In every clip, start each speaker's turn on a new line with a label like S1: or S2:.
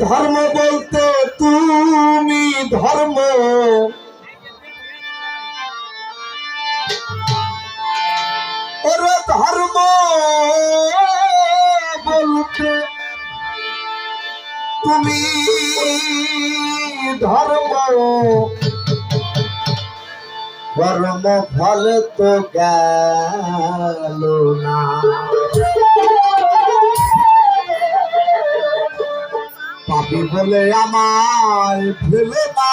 S1: ধর্ম বলতে তুমি ধর্ম। ওরে ধর্ম বলতে তুমি ধর্ম। ধর্ম ফল তো গেল না। পাপি বলে আমায় ফেলে না।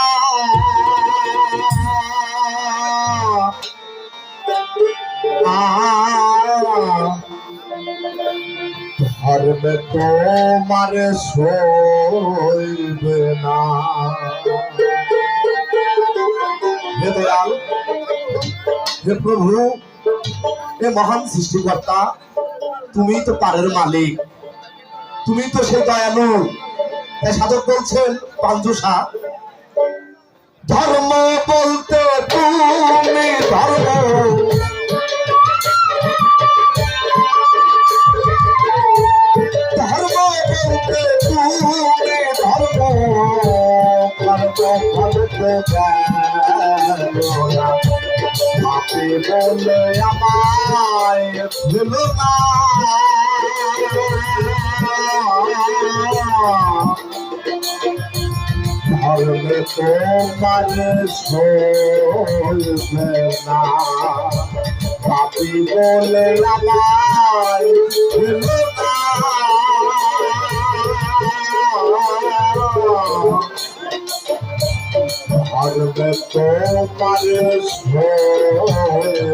S1: ধর্মে তোমার সইবে না। হে প্রভু, হে মহান সৃষ্টিকর্তা, তুমি তো পারের মালিক, তুমি তো সেই দয়ালু। সাধক বলছেন পাঞ্জুষা ধর্ম বলতে তুমি ধর্ম। ধর্ম বলতে তুমি ধর্ম। আমায় না। ধর্মে তোমার সইবে না পাপি বলে আমার ভুলো না ধর্মে তোমার সইবে না